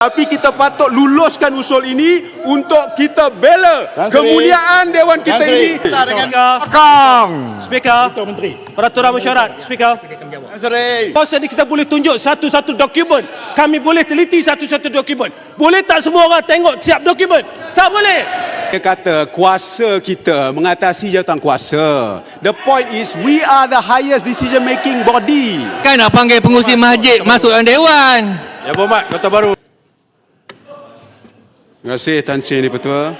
Tapi kita patut luluskan usul ini untuk kita bela Tan Sri. kemuliaan Dewan kita Tan Sri. ini. Kita dengan Kong. Speaker. Peraturan mesyuarat. Speaker. Tan Sri. Kau ni kita boleh tunjuk satu-satu dokumen. Kami boleh teliti satu-satu dokumen. Boleh tak semua orang tengok siap dokumen? Tak boleh. Dia kata kuasa kita mengatasi jawatan kuasa. The point is we are the highest decision making body. Kan nak panggil pengurusi masjid masuk dalam dewan. Ya Berhormat, Kota Baru. Terima kasih Tan Sri Dipertua.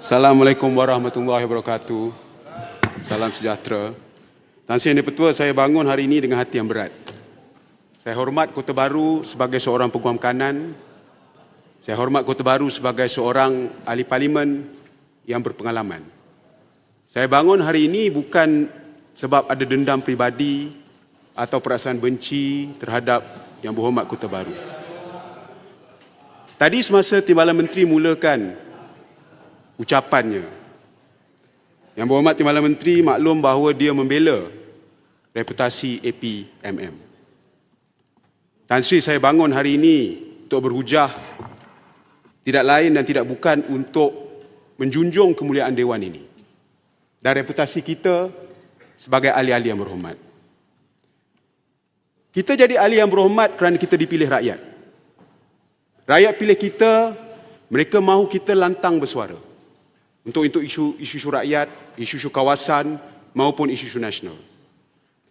Assalamualaikum warahmatullahi wabarakatuh. Salam sejahtera. Tan Sri Dipertua, saya bangun hari ini dengan hati yang berat. Saya hormat Kota Baru sebagai seorang peguam kanan. Saya hormat Kota Baru sebagai seorang ahli parlimen yang berpengalaman. Saya bangun hari ini bukan sebab ada dendam pribadi atau perasaan benci terhadap Yang Berhormat Kota Baru. Tadi semasa Timbalan Menteri mulakan ucapannya, Yang Berhormat Timbalan Menteri maklum bahawa dia membela reputasi APMM. Tan Sri saya bangun hari ini untuk berhujah tidak lain dan tidak bukan untuk menjunjung kemuliaan Dewan ini dan reputasi kita sebagai ahli-ahli yang berhormat. Kita jadi ahli yang berhormat kerana kita dipilih rakyat. Rakyat pilih kita, mereka mahu kita lantang bersuara. Untuk untuk isu isu rakyat, isu-isu kawasan maupun isu-isu nasional.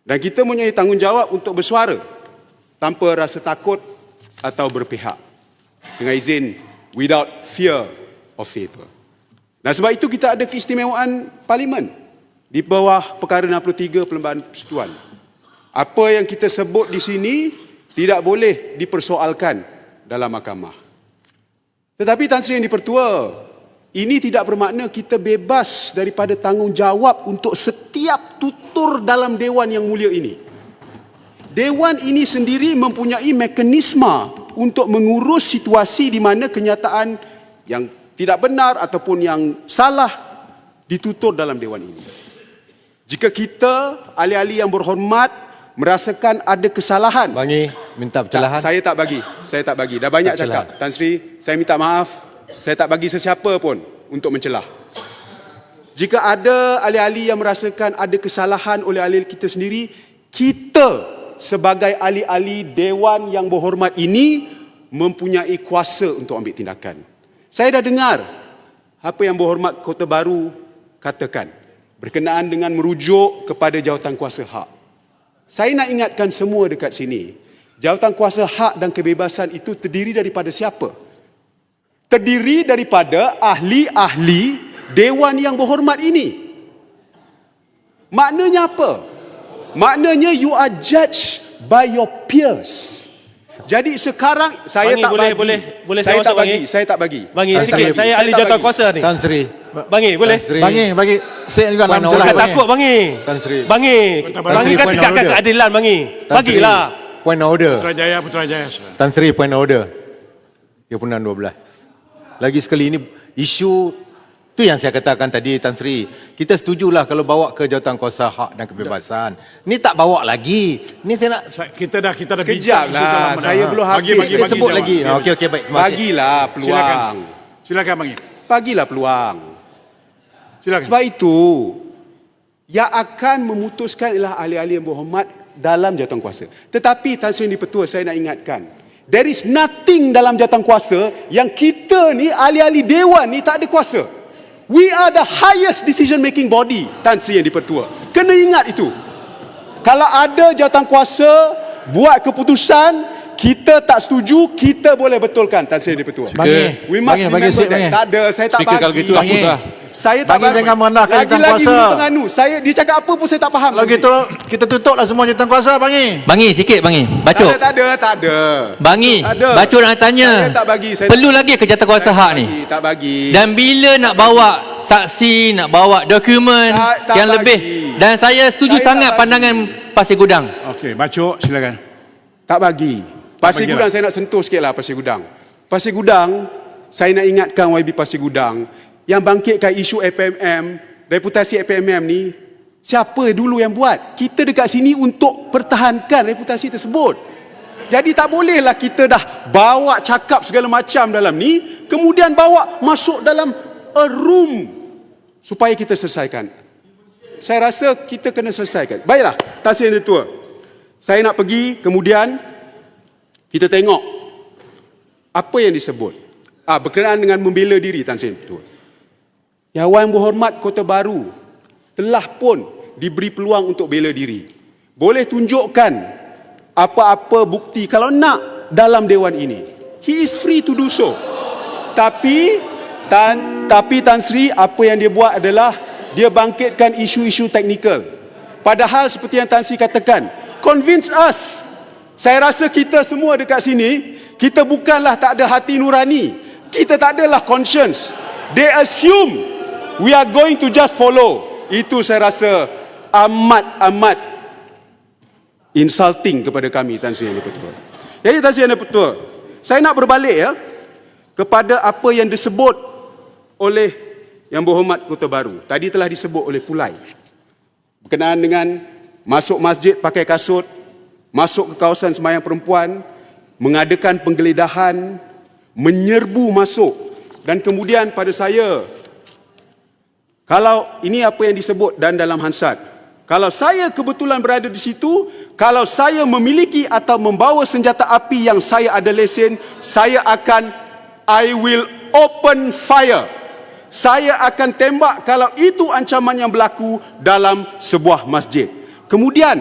Dan kita mempunyai tanggungjawab untuk bersuara tanpa rasa takut atau berpihak. Dengan izin without fear of favor. Dan sebab itu kita ada keistimewaan parlimen di bawah perkara 63 perlembagaan persekutuan. Apa yang kita sebut di sini tidak boleh dipersoalkan dalam mahkamah. Tetapi Tan Sri Yang Dipertua, ini tidak bermakna kita bebas daripada tanggungjawab untuk setiap tutur dalam Dewan yang mulia ini. Dewan ini sendiri mempunyai mekanisme untuk mengurus situasi di mana kenyataan yang tidak benar ataupun yang salah ditutur dalam Dewan ini. Jika kita, ahli-ahli yang berhormat, merasakan ada kesalahan, Bangi, minta pencerahan. tak, saya tak bagi. Saya tak bagi. Dah banyak Tak cakap. Tan Sri, saya minta maaf. Saya tak bagi sesiapa pun untuk mencelah. Jika ada ahli-ahli yang merasakan ada kesalahan oleh ahli kita sendiri, kita sebagai ahli-ahli dewan yang berhormat ini mempunyai kuasa untuk ambil tindakan. Saya dah dengar apa yang berhormat Kota Baru katakan berkenaan dengan merujuk kepada jawatan kuasa hak. Saya nak ingatkan semua dekat sini, jawatan kuasa hak dan kebebasan itu terdiri daripada siapa? Terdiri daripada ahli-ahli dewan yang berhormat ini. Maknanya apa? Maknanya you are judged by your peers. Jadi sekarang saya Bangi, tak boleh- bagi. boleh- boleh saya saya tak masuk, bagi. Bangi? Saya tak bagi. Bangi Tan sikit. Sri. Saya Saya ahli jawatan bagi. kuasa ni. Tan Sri. Bangi, boleh? Tan Sri. Bangi, bagi sen juga nak. Jangan Bangi. takut bangi. Tan Sri. Bangi. Tan Bangi kan tegakkan order. keadilan bangi. Tan Sri, Bagilah. Point of order. Putrajaya, Putrajaya. Tan Sri, point of order. Dia pun 12. Lagi sekali ini isu tu yang saya katakan tadi Tan Sri. Kita setujulah kalau bawa ke jawatan kuasa hak dan kebebasan. Ni tak bawa lagi. Ni saya nak Sa- Kita dah kita dah bincang lah, saya belum Bagi, habis. bagi, dia bagi sebut jawab. lagi. Okey okey baik. Bagilah peluang. Silakan. Silakan bagi. Bagilah peluang. Silakan. Sebab itu, yang akan memutuskan ialah ahli-ahli yang berhormat dalam jawatan kuasa. Tetapi Tan Sri Dipertua saya nak ingatkan, there is nothing dalam jawatan kuasa yang kita ni ahli-ahli dewan ni tak ada kuasa. We are the highest decision making body Tan Sri yang Dipertua. Kena ingat itu. Kalau ada jawatan kuasa buat keputusan kita tak setuju, kita boleh betulkan Tan Sri yang Dipertua. Bangi. We must bagi remember sikit, that. Bangi. Tak ada, saya tak Speaker, bagi. kalau gitu aku dah. Saya tak Bagi jangan merendahkan Lagi-lagi kuasa. nganu. Saya dia cakap apa pun saya tak faham. Kalau gitu kita tutuplah semua jawatan kuasa Bangi. Bangi sikit bangi. tak Bacok. ada, tak ada, tak ada. Bangi. Tak ada. Bacok nak tanya. Saya tak bagi. Saya Perlu lagi ke jawatan kuasa hak ni? Tak bagi. Dan bila nak bawa saksi, nak bawa dokumen Tak- tak yang bagi. lebih. Dan saya setuju Saya tak sangat pandangan Pasir Gudang. Okey, bacok silakan. tak bagi. Pasir bagi Gudang lah. saya nak sentuh sikit lah Pasir Gudang. Pasir Gudang, saya nak ingatkan YB Pasir Gudang yang bangkitkan isu FMM, reputasi FMM ni, siapa dulu yang buat? Kita dekat sini untuk pertahankan reputasi tersebut. Jadi tak bolehlah kita dah bawa cakap segala macam dalam ni, kemudian bawa masuk dalam a room supaya kita selesaikan. Saya rasa kita kena selesaikan. Baiklah, Tan Sri Yang Tua. Saya nak pergi, kemudian kita tengok apa yang disebut. Ah, berkenaan dengan membela diri Tan Sri Tua. Yang Yang Berhormat Kota Baru telah pun diberi peluang untuk bela diri. Boleh tunjukkan apa-apa bukti kalau nak dalam dewan ini. He is free to do so. Tapi Tan tapi Tan Sri apa yang dia buat adalah dia bangkitkan isu-isu teknikal. Padahal seperti yang Tan Sri katakan, convince us. Saya rasa kita semua dekat sini, kita bukanlah tak ada hati nurani. Kita tak adalah conscience. They assume we are going to just follow. Itu saya rasa amat-amat insulting kepada kami Tan Sri Yang Dipertua. Jadi Tan Sri Yang Dipertua, saya nak berbalik ya kepada apa yang disebut oleh Yang Berhormat Kota Baru. Tadi telah disebut oleh Pulai. Berkenaan dengan masuk masjid pakai kasut, masuk ke kawasan semayang perempuan, mengadakan penggeledahan, menyerbu masuk dan kemudian pada saya kalau ini apa yang disebut dan dalam Hansat. Kalau saya kebetulan berada di situ, kalau saya memiliki atau membawa senjata api yang saya ada lesen, saya akan I will open fire. Saya akan tembak kalau itu ancaman yang berlaku dalam sebuah masjid. Kemudian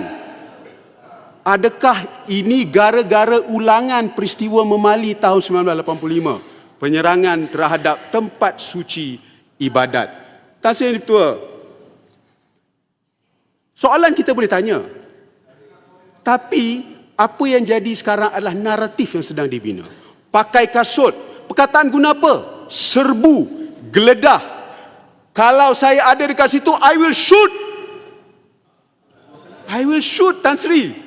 adakah ini gara-gara ulangan peristiwa Memali tahun 1985 penyerangan terhadap tempat suci ibadat Tan Sri Yang Tua soalan kita boleh tanya tapi apa yang jadi sekarang adalah naratif yang sedang dibina pakai kasut perkataan guna apa serbu geledah kalau saya ada dekat situ I will shoot I will shoot Tan Sri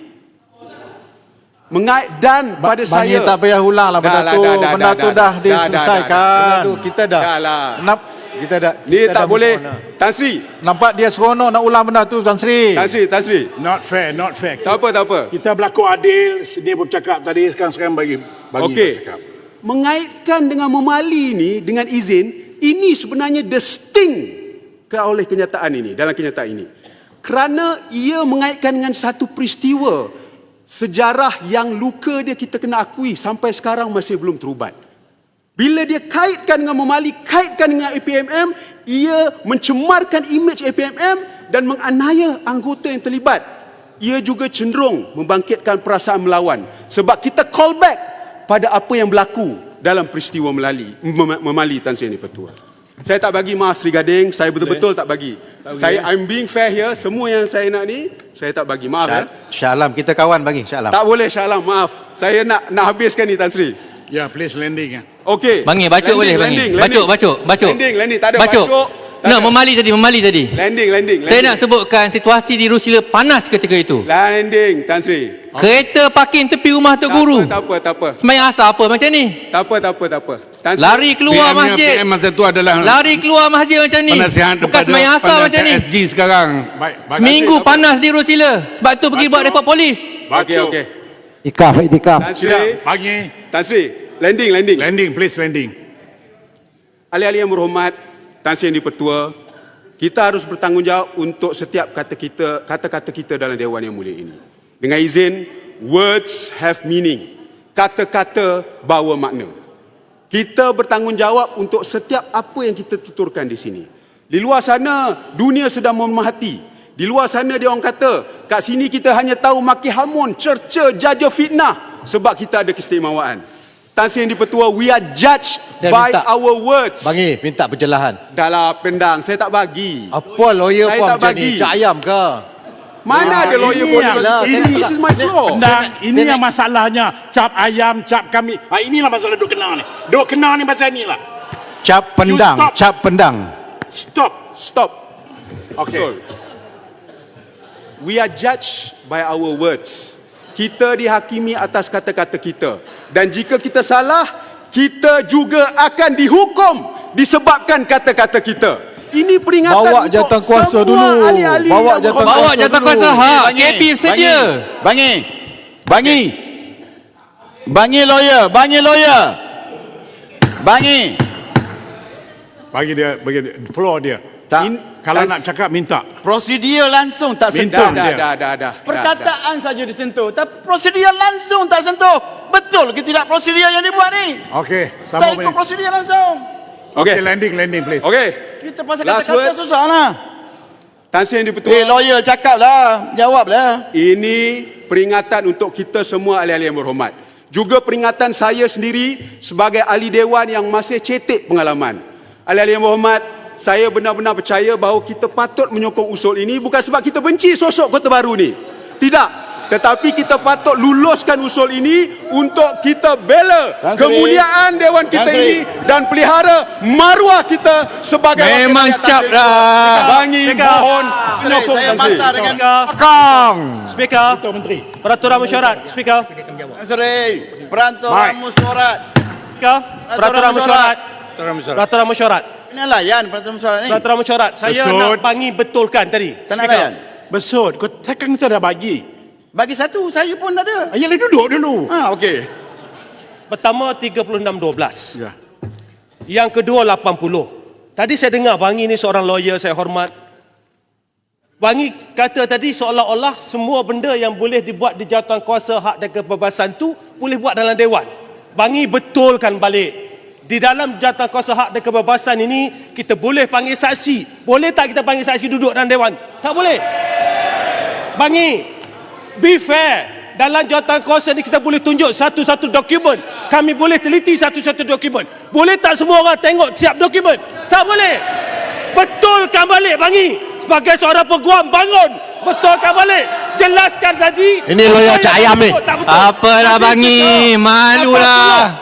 Mengait dan pada saya Ye tak payah ulang lah benda Dah lah, tu. dah, dah, Benda dah, tu dah, dah dah, dah, diselesaikan. Benda tu kita dah. Dah lah. Kenapa? Kita dah Ni kita tak dah boleh move on lah. Tan Sri Nampak dia seronok nak ulang benda tu Tan Sri. Tan Sri Tan Sri Not fair, not fair. Tak apa tak apa Kita berlaku adil, dia bercakap tadi sekarang sekarang bagi bagi Okey bercakap. Mengaitkan dengan memali ini Dengan izin Ini sebenarnya distinct ke oleh kenyataan ini Dalam kenyataan ini Kerana ia mengaitkan dengan satu peristiwa Sejarah yang luka dia kita kena akui Sampai sekarang masih belum terubat Bila dia kaitkan dengan memali Kaitkan dengan APMM Ia mencemarkan imej APMM Dan menganiaya anggota yang terlibat Ia juga cenderung membangkitkan perasaan melawan Sebab kita call back pada apa yang berlaku dalam peristiwa melali, mem- memali Tan Sri Dipertua. Saya tak bagi maaf Sri Gading, saya betul-betul tak bagi. Saya I'm being fair here, semua yang saya nak ni saya tak bagi. Maaf ya. Syah, Syah Alam kita kawan bagi Syah Alam. Tak boleh Syah Alam, maaf. Saya nak nak habiskan ni Tan Sri. Ya, please landing ya. Okey. Bang Ye, bacok boleh Bang Ye. Bacok, bacok, bacok. Landing, landing. Tak ada Bacok. bacok. tak No, ada. memali tadi, memali tadi. Landing, landing. Saya nak landing. sebutkan situasi di Rusila panas ketika itu. Landing, Tan Sri. Kereta parking tepi rumah Tok Guru. Tak apa, tak apa. Semayang asal apa macam ni? Tak apa, tak apa, tak apa. Tan Sri. Lari keluar PM-nya masjid. PM masa tu adalah Lari keluar masjid macam ni. penasihat Bukan semayang asal macam ni. SG sekarang. Baik, baik. Seminggu panas di Rusila. Sebab tu pergi buat report polis. Okey, okey. Ikaf, itikaf. Tan Sri. Bagi Tan Sri, landing, landing. landing, please landing. Ahli-ahli yang berhormat, Tan Sri Yang Dipertua, kita harus bertanggungjawab untuk setiap kata kita, kata-kata kita dalam Dewan Yang Mulia ini. Dengan izin, words have meaning. Kata-kata bawa makna. Kita bertanggungjawab untuk setiap apa yang kita tuturkan di sini. Di luar sana, dunia sedang memerhati. Di luar sana dia orang kata, kat sini kita hanya tahu maki hamun, cerca, jaja fitnah. Sebab kita ada keistimewaan. Tan Sri Yang Dipertua, we are judged Saya by minta- our words. Bang Ye, minta pencerahan. Dahlah pendang, saya tak bagi. Apa lawyer Saya pun macam ni? Cak ayam ke? Mana ada lawyer ini boleh yang- bagi? ini- This is my floor. Nah, ini saya yang masalahnya. Cap ayam, cap kami. Ha, inilah masalah duk kena ni. Duk kena ni pasal ni lah. Cap pendang, stop. cap pendang. Stop. Stop. Okay. Betul. We are judged by our words. Kita dihakimi atas kata-kata kita. Dan jika kita salah, kita juga akan dihukum disebabkan kata-kata kita. Ini peringatan Bawa untuk jawatan kuasa semua dulu. Bawa. Bawa kuasa jawatan dulu. kuasa hak. Bangi, KP sedia. Bangi. Bangi. Bangi lawyer, bangi lawyer. Bangi. Bagi dia, bagi dia, floor dia. Tak. In, kalau nak cakap minta. Prosedur langsung tak sentuh. Dah, dah, dah, dah, dah. Perkataan saja disentuh, tapi prosedur langsung tak sentuh. Betul ke tidak prosedur yang dibuat ni? Okey, Tak sama ikut prosedur langsung. Okey. Okay, landing, landing please. Okey. Kita pasal Last kata-kata words. susah lah. Tan Sri yang Eh, Dipertua, lawyer cakap lah. Jawab lah. ini peringatan untuk kita semua ahli-ahli yang berhormat. Juga peringatan saya sendiri sebagai ahli dewan yang masih cetek pengalaman. Ahli-ahli yang berhormat, saya benar-benar percaya bahawa kita patut menyokong usul ini bukan sebab kita benci sosok Kota Baru ni. Tidak. Tetapi kita patut luluskan usul ini untuk kita bela Tan Sri. kemuliaan Dewan kita Tan Sri. ini dan pelihara maruah kita sebagai wakil Memang cap Tan lah. Bangi mohon saya Tan bantah dengan Speaker, Speaker, Ketua Menteri. peraturan mesyuarat. Speaker, Sorry. Peraturan mesyuarat. Speaker, peraturan mesyuarat. Peraturan mesyuarat. Ini layan peraturan mesyuarat ni. Peraturan mesyuarat. Saya nak bangi betulkan tadi. Tak nak Speaker. layan. Besut, kau takkan saya dah bagi. Bagi satu, saya pun ada. Ayalah duduk dulu. Ha, okey. Pertama 3612. Ya. Yang kedua 80. Tadi saya dengar Bangi ni seorang lawyer saya hormat. Bangi kata tadi seolah-olah semua benda yang boleh dibuat di jawatan kuasa hak dan kebebasan tu boleh buat dalam dewan. Bangi betulkan balik. Di dalam jawatan kuasa hak dan kebebasan ini kita boleh panggil saksi. Boleh tak kita panggil saksi duduk dalam dewan? Tak boleh. Bangi, be fair. Dalam jawatan kuasa ni kita boleh tunjuk satu-satu dokumen. Kami boleh teliti satu-satu dokumen. Boleh tak semua orang tengok siap dokumen? Tak boleh. Betulkan balik Bangi. Sebagai seorang peguam bangun. Betulkan balik. Jelaskan tadi. Ini Apa cak ayam ni. Apalah Bangi, malulah.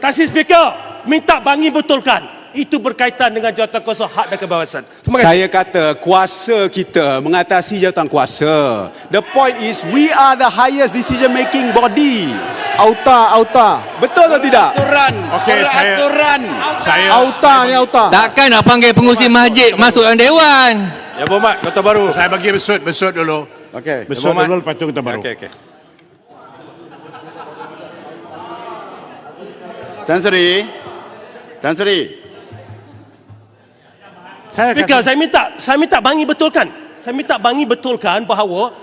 Kasih speaker. Minta Bangi betulkan. Itu berkaitan dengan jawatan kuasa hak dan kebebasan. Terima kasih. Saya kata kuasa kita mengatasi jawatan kuasa. The point is we are the highest decision making body. Auta, auta. Betul atau tidak? Aturan. Okey, saya- Peraturan. Saya Auta ni auta. Takkan nak panggil pengurusi masjid masuk dalam dewan. Ya Berhormat, Kota Baru. saya bagi besut, besut dulu. Okey. Besut dulu lepas tu kita baru. Okey, okey. Tan Sri. Tan Sri. Saya Speaker, kata, saya minta saya minta Bangi betulkan. Saya minta Bangi betulkan bahawa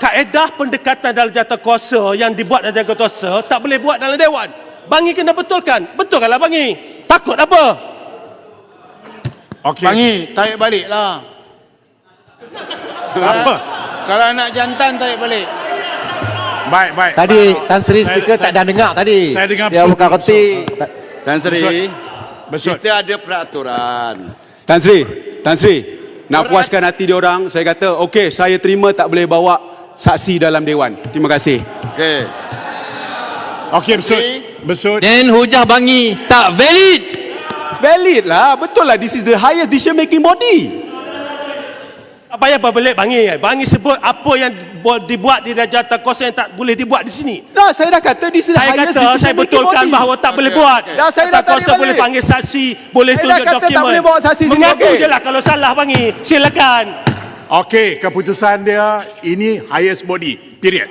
kaedah pendekatan dalam jawatan kuasa yang dibuat dalam jawatan kuasa tak boleh buat dalam dewan. Bangi kena betulkan. Betulkanlah Bangi. Takut apa? okey. Bangi, tarik balik lah. Apa? Kalau nak jantan, tarik balik. Baik, baik. Tadi Tan Sri Saya- speaker tak saya- dah dengar tadi. Saya dengar Dia besut, buka reti. Tan Sri. Besut. Kita ada peraturan. Tan Sri, Tan Sri, nak puaskan hati dia orang, saya kata, okey, saya terima tak boleh bawa saksi dalam dewan. Terima kasih. Okey. Okey, besut. Besut. Dan hujah Bangi tak valid. Valid lah, betul lah. This is the highest decision making body. Apa yang apa boleh Bangi? Bangi sebut apa yang bu- dibuat di jawatan kuasa yang tak boleh dibuat di sini. Dah, saya dah kata is the Saya kata decision saya betulkan body. bahawa tak boleh buat. Dah, saya dah Jawatan kuasa tarik boleh panggil saksi, boleh Saya dah tunjuk kata tak dokumen. boleh bawa saksi sini, Mengaku okey. je lah kalau salah Bangi. Silakan. Okey, keputusan dia ini highest body. Period.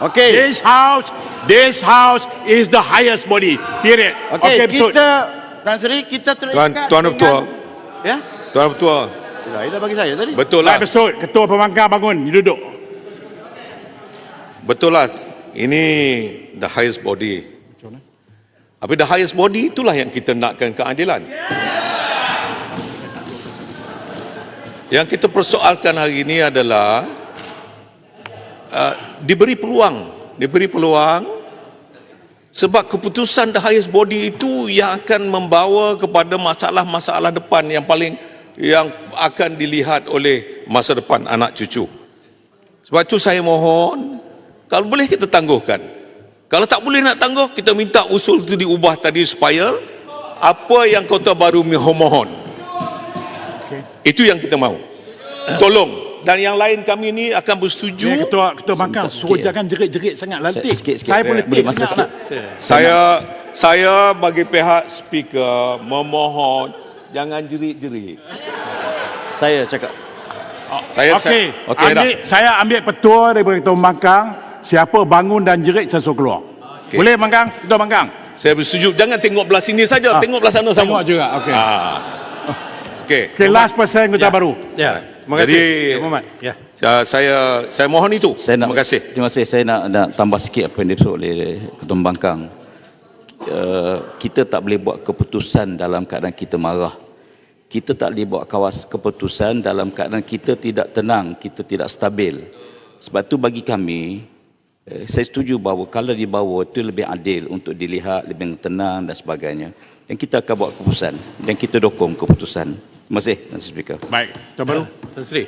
Okey. This house, this house is the highest body. Period. Okey, Okey, besut. kita Tan Sri kita terikat Tuan- Tuan dengan- Ketua. Ya? Tuan Ketua. Dia dah bagi saya tadi. Betul Baik, besut. Ketua pemangkang bangun. You duduk. Betul lah. Ini the highest body. Tapi the highest body itulah yang kita nakkan keadilan. Yang kita persoalkan hari ini adalah uh, diberi peluang, diberi peluang sebab keputusan the highest body itu yang akan membawa kepada masalah-masalah depan yang paling yang akan dilihat oleh masa depan anak cucu. Sebab itu saya mohon kalau boleh kita tangguhkan. Kalau tak boleh nak tangguh, kita minta usul itu diubah tadi supaya apa yang Kota Baru mohon. Itu yang kita mahu. Tolong. Dan yang lain kami ni akan bersetuju. ketua ketua pangkang suruh jangan jerit-jerit sangat lantik. Saya pun letih Boleh masa sikit. nak. Saya saya bagi pihak speaker memohon jangan jerit-jerit. Saya cakap. Saya Okey, okey dah. ambil, saya ambil petua daripada ketua pembangkang. Siapa bangun dan jerit saya suruh keluar. Okey. Boleh Manggang? Kita Manggang. Saya bersetuju. Jangan tengok belah sini saja, Ah, tengok belah sana sama. Tengok juga, okey. Ah. Okey. Okay, last person kita baru. Ya. Terima kasih. Jadi- Muhammad. Ya. Ya, saya saya mohon itu. Saya nak, Terima kasih. Terima kasih. Saya nak, nak tambah sikit apa yang disebut oleh Ketua Bangkang. Uh, kita tak boleh buat keputusan dalam keadaan kita marah. Kita tak boleh buat kawas keputusan dalam keadaan kita tidak tenang, kita tidak stabil. Sebab tu bagi kami, eh, saya setuju bahawa kalau dibawa itu lebih adil untuk dilihat, lebih tenang dan sebagainya. Dan kita akan buat keputusan dan kita dukung keputusan. Terima kasih, Tuan Speaker. Baik, kita baru. Tan Sri.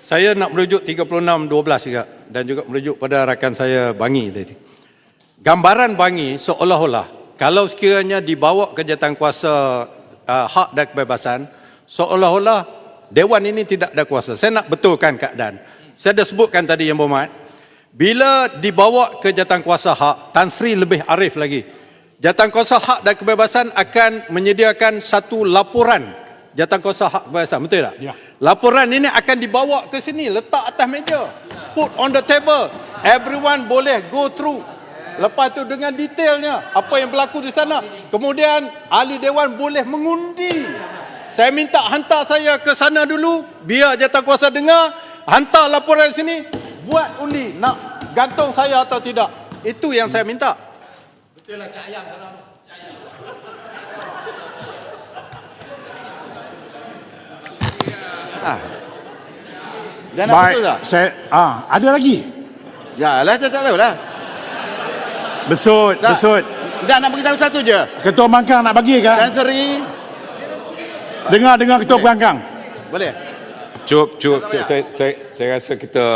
Saya nak merujuk 3612 juga dan juga merujuk pada rakan saya Bangi tadi. Gambaran Bangi seolah-olah kalau sekiranya dibawa ke jawatankuasa uh, hak dan kebebasan seolah-olah dewan ini tidak ada kuasa. Saya nak betulkan keadaan. Saya dah sebutkan tadi yang berhormat bila dibawa ke jawatankuasa hak Tan Sri lebih arif lagi. Jawatankuasa hak dan kebebasan akan menyediakan satu laporan jawatankuasa hak kebebasan betul tak? Ya. Laporan ini akan dibawa ke sini, letak atas meja. Put on the table. Everyone boleh go through. Lepas tu dengan detailnya apa yang berlaku di sana. Kemudian ahli dewan boleh mengundi. Saya minta hantar saya ke sana dulu biar jawatankuasa dengar, hantar laporan sini, buat undi nak gantung saya atau tidak. Itu yang saya minta. Dan nak Baik, betul tak? saya ah ada lagi. Ya lah, saya tak tahu lah. Besut, Tak. besut. Dah nak beritahu satu je. Ketua Bangkang nak bagi Dan kan? Seri, Dengar dengar Ketua Bangkang. boleh? Cukup, cukup. Saya, saya, saya rasa kita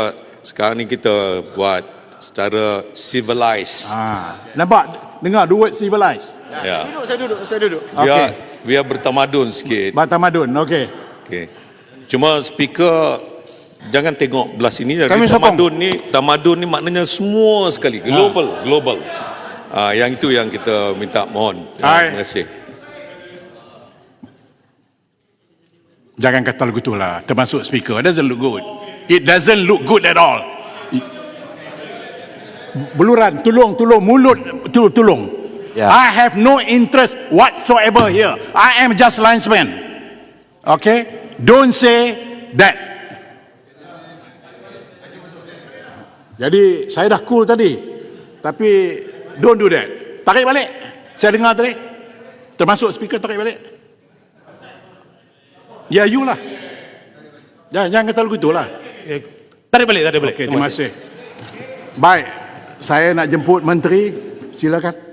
sekarang ni kita buat secara civilized. Ah, nampak dengar word civilized. Ya. Duduk, saya duduk, saya duduk. Biar, biar bertamadun sikit. Batamadun, okey. Okay. Cuma speaker jangan tengok belah sini. Jadi Kami sokong. tamadun ni, tamadun ni maknanya semua sekali. Global, global. Ah, yang itu yang kita minta mohon. Hai. Terima kasih. Jangan kata lagu tu lah, termasuk speaker. It doesn't look good. It doesn't look good at all. Beluran, tolong, tolong, mulut, tolong, tolong. Ya. I have no interest whatsoever here. I am just linesman. Okay? Don't say that. Jadi saya dah cool tadi. Tapi don't do that. Tarik balik. Saya dengar tadi. Termasuk speaker tarik balik. Ya you lah. Jangan, jangan kata lagu tu lah. Eh, Tarik balik, tarik balik. Okey, terima kasih. Baik, saya nak jemput menteri. Silakan.